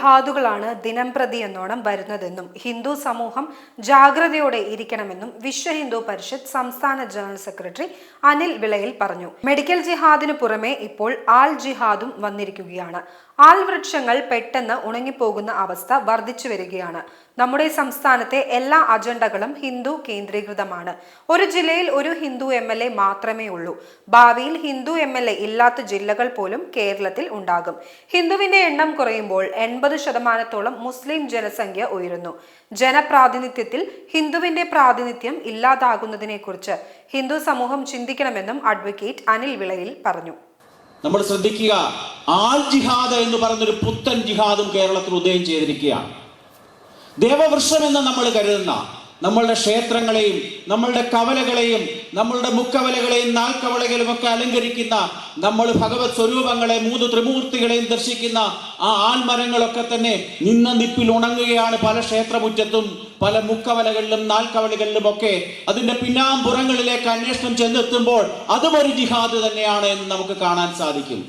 ജിഹാദുകളാണ് ദിനം പ്രതി എന്നോണം വരുന്നതെന്നും ഹിന്ദു സമൂഹം ജാഗ്രതയോടെ ഇരിക്കണമെന്നും വിശ്വ ഹിന്ദു പരിഷത്ത് സംസ്ഥാന ജനറൽ സെക്രട്ടറി അനിൽ വിളയിൽ പറഞ്ഞു. മെഡിക്കൽ ജിഹാദിനു പുറമെ ഇപ്പോൾ ആൽ ജിഹാദും വന്നിരിക്കുകയാണ്. ആൾ വൃക്ഷങ്ങൾ പെട്ടെന്ന് ഉണങ്ങിപ്പോകുന്ന അവസ്ഥ വർദ്ധിച്ചു വരികയാണ്. നമ്മുടെ സംസ്ഥാനത്തെ എല്ലാ അജണ്ടകളും ഹിന്ദു കേന്ദ്രീകൃതമാണ്. ഒരു ജില്ലയിൽ ഒരു ഹിന്ദു എം എൽ എ മാത്രമേ ഉള്ളൂ. ഭാവിയിൽ ഹിന്ദു എം എൽ എ ഇല്ലാത്ത ജില്ലകൾ പോലും കേരളത്തിൽ ഉണ്ടാകും. ഹിന്ദുവിന്റെ എണ്ണം കുറയുമ്പോൾ എൺപത് ശതമാനത്തോളം മുസ്ലിം ജനസംഖ്യ ഉയരുന്നു. ജനപ്രാതിനിധ്യത്തിൽ ഹിന്ദുവിന്റെ പ്രാതിനിധ്യം ഇല്ലാതാകുന്നതിനെക്കുറിച്ച് ഹിന്ദു സമൂഹം ചിന്തിക്കണമെന്നും അഡ്വക്കേറ്റ് അനിൽ വിളയിൽ പറഞ്ഞു. നമ്മൾ ശ്രദ്ധിക്കുക ആൾ ജിഹാദ് എന്ന് പറഞ്ഞൊരു പുത്തൻ ജിഹാദും കേരളത്തിൽ ഉദയം ചെയ്തിരിക്കുകയാണ്. ദേവവൃക്ഷം എന്ന് നമ്മൾ കരുതുന്ന നമ്മളുടെ ക്ഷേത്രങ്ങളെയും നമ്മളുടെ കവലകളെയും നമ്മളുടെ മുക്കവലകളെയും നാൽക്കവലകളും ഒക്കെ അലങ്കരിക്കുന്ന നമ്മൾ ഭഗവത് സ്വരൂപങ്ങളെ മൂന്ന് ത്രിമൂർത്തികളെയും ദർശിക്കുന്ന ആ ആൽമരങ്ങളൊക്കെ തന്നെ നിന്ന നിപ്പിൽ ഉണങ്ങുകയാണ് പല ക്ഷേത്രമുറ്റത്തും പല മുക്കവലകളിലും നാൽക്കവലകളിലും ഒക്കെ. അതിന്റെ പിന്നാമ്പുറങ്ങളിലേക്ക് അന്വേഷണം ചെന്നെത്തുമ്പോൾ അതും ഒരു ജിഹാദ് തന്നെയാണ് എന്ന് നമുക്ക് കാണാൻ സാധിക്കും.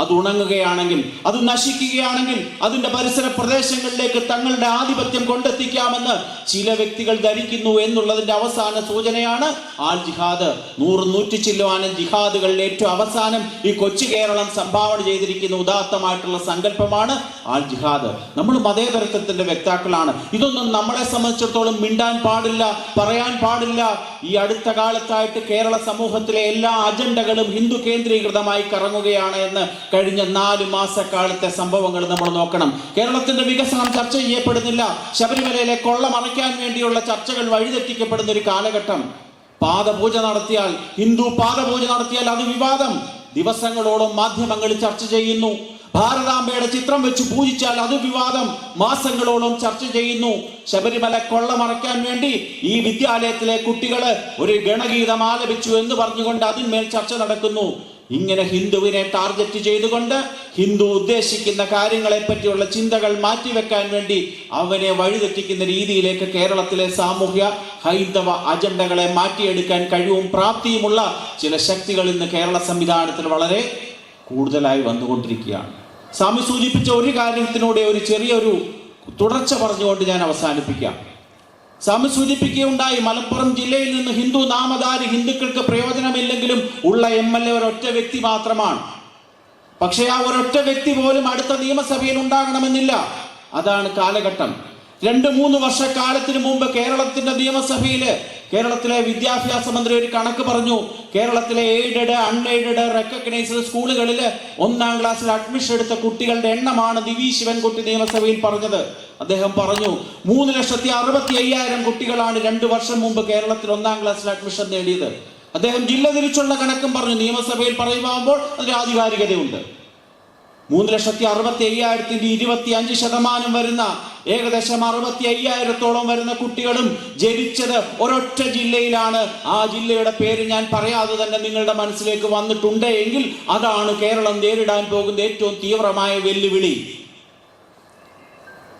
അത് ഉണങ്ങുകയാണെങ്കിൽ അത് നശിക്കുകയാണെങ്കിൽ അതിന്റെ പരിസര പ്രദേശങ്ങളിലേക്ക് തങ്ങളുടെ ആധിപത്യം കൊണ്ടെത്തിക്കാമെന്ന് ചില വ്യക്തികൾ ധരിക്കുന്നു എന്നുള്ളതിന്റെ അവസാന സൂചനയാണ് ആൽ ജിഹാദ്. നൂറ് നൂറ്റി ചില്ലുവാനും ജിഹാദുകളിൽ ഏറ്റവും അവസാനം ഈ കൊച്ചു കേരളം സംഭാവന ചെയ്തിരിക്കുന്ന ഉദാത്തമായിട്ടുള്ള സങ്കല്പമാണ് ആൽ ജിഹാദ്. നമ്മൾ മതേതരത്വത്തിന്റെ വ്യക്താക്കളാണ്. ഇതൊന്നും നമ്മളെ സംബന്ധിച്ചിടത്തോളം മിണ്ടാൻ പാടില്ല പറയാൻ പാടില്ല ഈ അടുത്ത കാലത്തായിട്ട് കേരള സമൂഹത്തിലെ എല്ലാ അജണ്ടകളും ഹിന്ദു കേന്ദ്രീകൃതമായി കറങ്ങുകയാണ് എന്ന് കഴിഞ്ഞ നാല് മാസക്കാലത്തെ സംഭവങ്ങൾ നമ്മൾ നോക്കണം. കേരളത്തിന്റെ വികസനം ചർച്ച ചെയ്യപ്പെടുന്നില്ല. ശബരിമലയിലെ കൊള്ള മറയ്ക്കാൻ വേണ്ടിയുള്ള ചർച്ചകൾ വഴിതെറ്റിക്കപ്പെടുന്ന ഒരു കാലഘട്ടം. പാദപൂജ നടത്തിയാൽ ഹിന്ദു പാദപൂജ നടത്തിയാൽ അത് വിവാദം. ദിവസങ്ങളോളം മാധ്യമങ്ങൾ ചർച്ച ചെയ്യുന്നു. ഭാരതാംബയുടെ ചിത്രം വെച്ച് പൂജിച്ചാൽ അത് വിവാദം. മാസങ്ങളോളം ചർച്ച ചെയ്യുന്നു. ശബരിമല കൊള്ള മറയ്ക്കാൻ വേണ്ടി ഈ വിദ്യാലയത്തിലെ കുട്ടികൾ ഒരു ഗണഗീതം ആലപിച്ചു എന്ന് പറഞ്ഞുകൊണ്ട് അതിന്മേൽ ചർച്ച നടക്കുന്നു. ഇങ്ങനെ ഹിന്ദുവിനെ ടാർഗറ്റ് ചെയ്തുകൊണ്ട് ഹിന്ദു ഉദ്ദേശിക്കുന്ന കാര്യങ്ങളെ പറ്റിയുള്ള ചിന്തകൾ മാറ്റിവെക്കാൻ വേണ്ടി അവനെ വഴിതെറ്റിക്കുന്ന രീതിയിലേക്ക് കേരളത്തിലെ സാമൂഹ്യ ഹൈന്ദവ അജണ്ടകളെ മാറ്റിയെടുക്കാൻ കഴിവും പ്രാപ്തിയുമുള്ള ചില ശക്തികൾ ഇന്ന് കേരള സംവിധാനത്തിൽ വളരെ കൂടുതലായി വന്നുകൊണ്ടിരിക്കുകയാണ്. സ്വാമി സൂചിപ്പിച്ച ഒരു കാര്യത്തിനൂടെ ഒരു ചെറിയൊരു തുടർച്ച പറഞ്ഞുകൊണ്ട് ഞാൻ അവസാനിപ്പിക്കാം. സ്വാമി സൂചിപ്പിക്കുകയുണ്ടായി മലപ്പുറം ജില്ലയിൽ നിന്ന് ഹിന്ദു നാമധാരി ഹിന്ദുക്കൾക്ക് പ്രയോജനമില്ലെങ്കിലും ഉള്ള എം എൽ എ ഒരൊറ്റ വ്യക്തി മാത്രമാണ്. പക്ഷേ ആ ഒരൊറ്റ വ്യക്തി പോലും അടുത്ത നിയമസഭയിൽ ഉണ്ടാകണമെന്നില്ല. അതാണ് കാലഘട്ടം. രണ്ട് മൂന്ന് വർഷക്കാലത്തിന് മുമ്പ് കേരളത്തിന്റെ നിയമസഭയിൽ കേരളത്തിലെ വിദ്യാഭ്യാസ മന്ത്രി ഒരു കണക്ക് പറഞ്ഞു. കേരളത്തിലെ എയ്ഡഡ് അൺഎയ്ഡഡ് റെക്കഗ്നൈസ്ഡ് സ്കൂളുകളിൽ ഒന്നാം ക്ലാസ്സിൽ അഡ്മിഷൻ എടുത്ത കുട്ടികളുടെ എണ്ണമാണ് ദിവി ശിവൻകുട്ടി നിയമസഭയിൽ പറഞ്ഞത്. അദ്ദേഹം പറഞ്ഞു മൂന്ന് ലക്ഷത്തി അറുപത്തി അയ്യായിരം കുട്ടികളാണ് രണ്ടു വർഷം മുമ്പ് കേരളത്തിൽ ഒന്നാം ക്ലാസ്സിൽ അഡ്മിഷൻ നേടിയത്. അദ്ദേഹം ജില്ല തിരിച്ചുള്ള കണക്കും പറഞ്ഞു. നിയമസഭയിൽ പറയുമ്പോൾ അതിന് ആധികാരികതയുണ്ട്. മൂന്ന് ലക്ഷത്തി അറുപത്തി അയ്യായിരത്തിന്റെ ഇരുപത്തി അഞ്ച് ശതമാനം വരുന്ന ഏകദേശം അറുപത്തി അയ്യായിരത്തോളം വരുന്ന കുട്ടികളും ജനിച്ചത് ഒരൊറ്റ ജില്ലയിലാണ്. ആ ജില്ലയുടെ പേര് ഞാൻ പറയാതെ തന്നെ നിങ്ങളുടെ മനസ്സിലേക്ക് വന്നിട്ടുണ്ട് എങ്കിൽ അതാണ് കേരളം നേരിടാൻ പോകുന്ന ഏറ്റവും തീവ്രമായ വെല്ലുവിളി.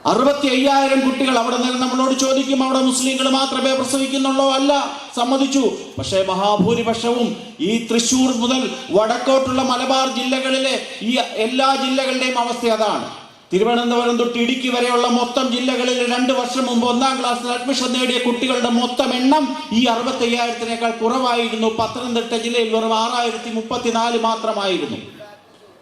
അറുപത്തി അയ്യായിരം കുട്ടികൾ അവിടെ നിന്ന് നമ്മളോട് ചോദിക്കും അവിടെ മുസ്ലിങ്ങൾ മാത്രമേ പ്രസവിക്കുന്നുള്ളോ? അല്ല സമ്മതിച്ചു. പക്ഷേ മഹാഭൂരിപക്ഷവും ഈ തൃശൂർ മുതൽ വടക്കോട്ടുള്ള മലബാർ ജില്ലകളിലെ ഈ എല്ലാ ജില്ലകളുടെയും അവസ്ഥ അതാണ്. തിരുവനന്തപുരം തൊട്ട് ഇടുക്കി വരെയുള്ള മൊത്തം ജില്ലകളിൽ രണ്ട് വർഷം മുമ്പ് ഒന്നാം ക്ലാസ്സിൽ അഡ്മിഷൻ നേടിയ കുട്ടികളുടെ മൊത്തം എണ്ണം ഈ അറുപത്തി അയ്യായിരത്തിനേക്കാൾ കുറവായിരുന്നു. പത്തനംതിട്ട ജില്ലയിൽ വെറും ആറായിരത്തി മുപ്പത്തിനാല് മാത്രമായിരുന്നു.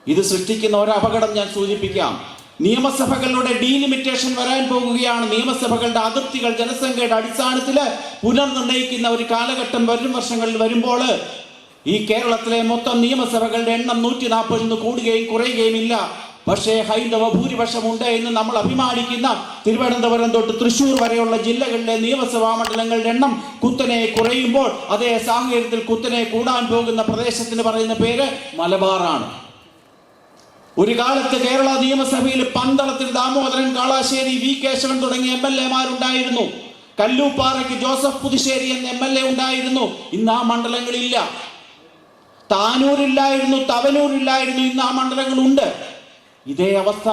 ഇത് സൃഷ്ടിക്കുന്ന ഒരു അപകടം ഞാൻ സൂചിപ്പിക്കാം. നിയമസഭകളുടെ ഡീലിമിറ്റേഷൻ വരാൻ പോകുകയാണ്. നിയമസഭകളുടെ അതിർത്തികൾ ജനസംഖ്യയുടെ അടിസ്ഥാനത്തിൽ പുനർനിർണയിക്കുന്ന ഒരു കാലഘട്ടം വരും വർഷങ്ങളിൽ വരുമ്പോൾ ഈ കേരളത്തിലെ മൊത്തം നിയമസഭകളുടെ എണ്ണം നൂറ്റി നാൽപ്പതിന് കൂടുകയും കുറയുകയും ഇല്ല. പക്ഷേ ഹൈന്ദവ ഭൂരിപക്ഷം ഉണ്ട് എന്ന് നമ്മൾ അഭിമാനിക്കുന്ന തിരുവനന്തപുരം തൊട്ട് തൃശ്ശൂർ വരെയുള്ള ജില്ലകളിലെ നിയമസഭാ മണ്ഡലങ്ങളുടെ എണ്ണം കുത്തനെ കുറയുമ്പോൾ അതേ സാഹചര്യത്തിൽ കുത്തനെ കൂടാൻ പോകുന്ന പ്രദേശത്തിന് പറയുന്ന പേര് മലബാറാണ്. ഒരു കാലത്ത് കേരള നിയമസഭയിൽ പന്തളത്തിൽ ദാമോദരൻ കാളാശ്ശേരി വി കേശവൻ തുടങ്ങിയ എം എൽ എമാരുണ്ടായിരുന്നു. കല്ലൂപ്പാറയ്ക്ക് ജോസഫ് പുതുശ്ശേരി എന്ന എം എൽ എ ഉണ്ടായിരുന്നു. ഇന്ന് ആ മണ്ഡലങ്ങളില്ല. താനൂരില്ലായിരുന്നു തവനൂരില്ലായിരുന്നു ഇന്ന് ആ മണ്ഡലങ്ങളുണ്ട്. ഇതേ അവസ്ഥ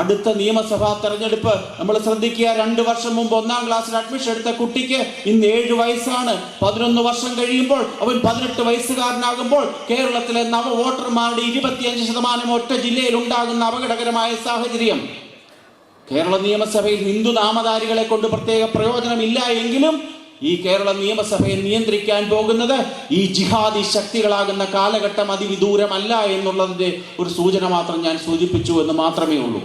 അടുത്ത നിയമസഭാ തെരഞ്ഞെടുപ്പ്. നമ്മൾ ശ്രദ്ധിക്കുക രണ്ട് വർഷം മുമ്പ് ഒന്നാം ക്ലാസ്സിൽ അഡ്മിഷൻ എടുത്ത കുട്ടിക്ക് ഇന്ന് ഏഴ് വയസ്സാണ്. പതിനൊന്ന് വർഷം കഴിയുമ്പോൾ അവൻ പതിനെട്ട് വയസ്സുകാരനാകുമ്പോൾ കേരളത്തിലെ നവ വോട്ടർമാരുടെ ഇരുപത്തിയഞ്ച് ശതമാനം ഒറ്റ ജില്ലയിൽ ഉണ്ടാകുന്ന അപകടകരമായ സാഹചര്യം. കേരള നിയമസഭയിൽ ഹിന്ദു നാമധാരികളെ കൊണ്ട് പ്രത്യേക പ്രയോജനമില്ല എങ്കിലും ഈ കേരള നിയമസഭയെ നിയന്ത്രിക്കാൻ പോകുന്നത് ഈ ജിഹാദി ശക്തികളാകുന്ന കാലഘട്ടം അതിവിദൂരമല്ല എന്നുള്ളതിന്റെ ഒരു സൂചന മാത്രം ഞാൻ സൂചിപ്പിച്ചു എന്ന് മാത്രമേ ഉള്ളൂ.